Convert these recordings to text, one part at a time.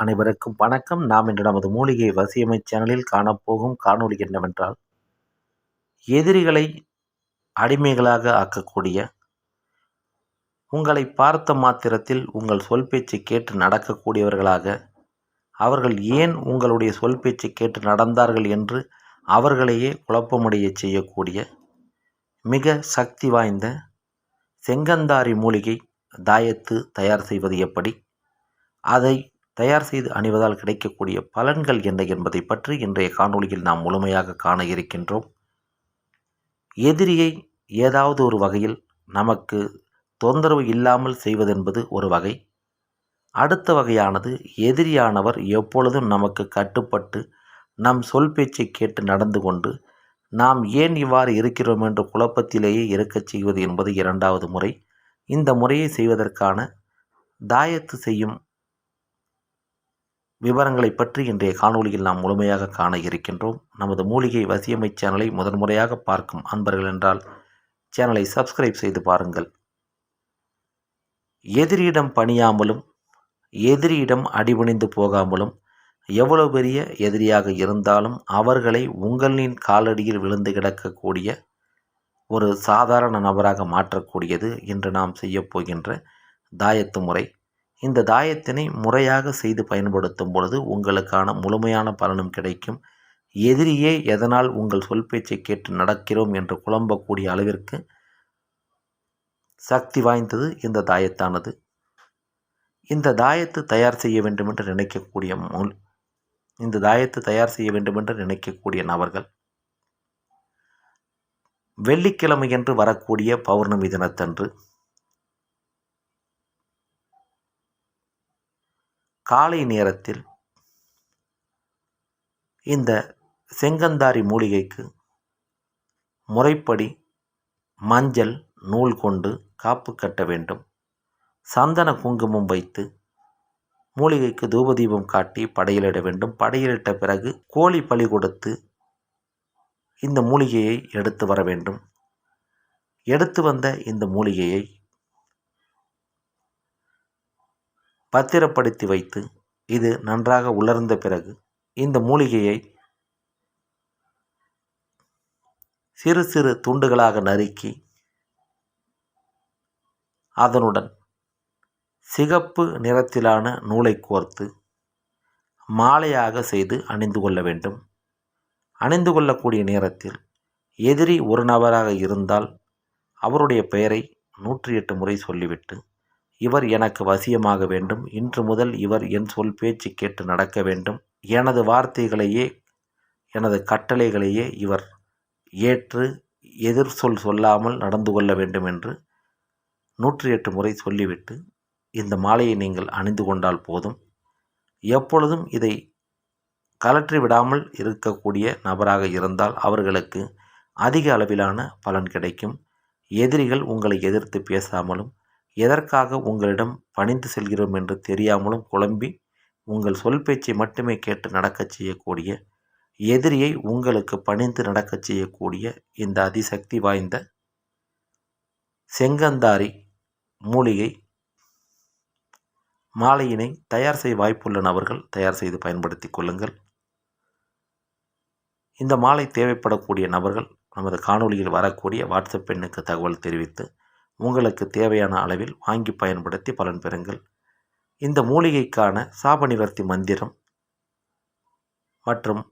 அனைவருக்கும் வணக்கம். நாம் இன்று நமது மூலிகை வசியமை சேனலில் காணப்போகும் காணொளி என்னவென்றால் எதிரிகளை அடிமைகளாக ஆக்கக்கூடிய உங்களை பார்த்த மாத்திரத்தில் உங்கள் சொல் பேச்சை கேட்டு நடக்கக்கூடியவர்களாக அவர்கள் ஏன் உங்களுடைய சொல் பேச்சை கேட்டு நடந்தார்கள் என்று அவர்களையே குழப்பமடைய செய்யக்கூடிய மிக சக்தி வாய்ந்த செங்கந்தாரி மூலிகை தாயத்து தயார் செய்வது எப்படி? அதை தயார் செய்து அணிவதால் கிடைக்கக்கூடிய பலன்கள் என்ன என்பதை பற்றி இன்றைய காணொளியில் நாம் முழுமையாக காண இருக்கின்றோம். எதிரியை ஏதாவது ஒரு வகையில் நமக்கு தொந்தரவு இல்லாமல் செய்வதென்பது ஒரு வகை. அடுத்த வகையானது எதிரியானவர் எப்பொழுதும் நமக்கு கட்டுப்பட்டு நம் சொல் பேச்சை கேட்டு நடந்து கொண்டு நாம் ஏன் இவ்வாறு இருக்கிறோம் என்ற குழப்பத்திலேயே இருக்கச் செய்வது என்பது இரண்டாவது முறை. இந்த முறையை செய்வதற்கான தாயத்து செய்யும் விவரங்களை பற்றி இன்றைய காணொலியில் நாம் முழுமையாக காண இருக்கின்றோம். நமது மூலிகை வசியமை சேனலை முதன்முறையாக பார்க்கும் அன்பர்கள் என்றால் சேனலை சப்ஸ்கிரைப் செய்து பாருங்கள். எதிரியிடம் பணியாமலும் எதிரியிடம் அடிபணிந்து போகாமலும் எவ்வளவு பெரிய எதிரியாக இருந்தாலும் அவர்களை உங்களின் காலடியில் விழுந்து கிடக்கக்கூடிய ஒரு சாதாரண நபராக மாற்றக்கூடியது இன்று நாம் செய்யப்போகின்ற தாயத்து முறை. இந்த தாயத்தினை முறையாக செய்து பயன்படுத்தும் பொழுது உங்களுக்கான முழுமையான பலனும் கிடைக்கும். எதிரியே எதனால் உங்கள் சொல் பேச்சை கேட்டு நடக்கிறோம் என்று குழம்பக்கூடிய அளவிற்கு சக்தி வாய்ந்தது இந்த தாயத்தானது. இந்த தாயத்து தயார் செய்ய வேண்டுமென்று நினைக்கக்கூடிய முல் இந்த தாயத்து தயார் செய்ய வேண்டுமென்று நினைக்கக்கூடிய நபர்கள். வெள்ளிக்கிழமை என்று வரக்கூடிய பௌர்ணமி தினத்தன்று காலை நேரத்தில் இந்த செங்கந்தாரி மூலிகைக்கு முறைப்படி மஞ்சள் நூல் கொண்டு காப்பு கட்ட வேண்டும். சந்தன குங்குமம் வைத்து மூலிகைக்கு தூபதீபம் காட்டி படையலிட வேண்டும். படையலிட்ட பிறகு கோழி பலி கொடுத்து இந்த மூலிகையை எடுத்து வர வேண்டும். எடுத்து வந்த இந்த மூலிகையை பத்திரப்படுத்தி வைத்து இது நன்றாக உலர்ந்த பிறகு இந்த மூலிகையை சிறு சிறு துண்டுகளாக நறுக்கி அதனுடன் சிகப்பு நிறத்திலான நூலை கோர்த்து மாலையாக செய்து அணிந்து கொள்ள வேண்டும். அணிந்து கொள்ளக்கூடிய நேரத்தில் எதிரி ஒரு நபராக இருந்தால் அவருடைய பெயரை நூற்றி எட்டு முறை சொல்லிவிட்டு இவர் எனக்கு வசியமாக வேண்டும். இன்று முதல் இவர் என் சொல் பேச்சு கேட்டு நடக்க வேண்டும். எனது வார்த்தைகளையே எனது கட்டளைகளையே இவர் ஏற்று எதிர் சொல் சொல்லாமல் நடந்து கொள்ள வேண்டும் என்று நூற்றி எட்டு முறை சொல்லிவிட்டு இந்த மாலையை நீங்கள் அணிந்து கொண்டால் போதும். எப்பொழுதும் இதை கலற்றி விடாமல் இருக்கக்கூடிய நபராக இருந்தால் அவர்களுக்கு அதிக அளவிலான பலன் கிடைக்கும். எதிரிகள் உங்களை எதிர்த்து பேசாமலும் எதற்காக உங்களிடம் பணிந்து செல்கிறோம் என்று தெரியாமலும் குழம்பி உங்கள் சொல் பேச்சை மட்டுமே கேட்டு நடக்கச் செய்யக்கூடிய எதிரியை உங்களுக்கு பணிந்து நடக்கச் செய்யக்கூடிய இந்த அதிசக்தி வாய்ந்த செங்கந்தாரி மூலிகை மாலையினை தயார் செய்ய வாய்ப்புள்ள நபர்கள் தயார் செய்து பயன்படுத்தி கொள்ளுங்கள். இந்த மாலை தேவைப்படக்கூடிய நபர்கள் நமது காணொலியில் வரக்கூடிய வாட்ஸ்அப் எண்ணுக்கு தகவல் தெரிவித்து உங்களுக்கு தேவையான அளவில் வாங்கி பயன்படுத்தி பலன் பெறுங்கள். இந்த மூலிகைக்கான சாப நிவர்த்தி மந்திரம் மற்றும்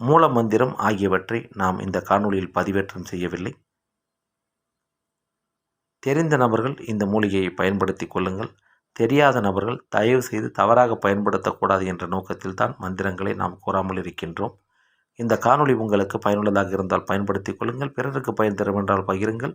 மூல மந்திரம் ஆகியவற்றை நாம் இந்த காணொளியில் பதிவேற்றம் செய்யவில்லை. தெரிந்த நபர்கள் இந்த மூலிகையை பயன்படுத்தி கொள்ளுங்கள். தெரியாத நபர்கள் தயவு செய்து தவறாக பயன்படுத்தக்கூடாது என்ற நோக்கத்தில் தான் மந்திரங்களை நாம் கூறாமல் இருக்கின்றோம். இந்த காணொளி உங்களுக்கு பயனுள்ளதாக இருந்தால் பயன்படுத்திக் கொள்ளுங்கள். பிறருக்கு பயன் தரும் என்றால் பகிருங்கள்.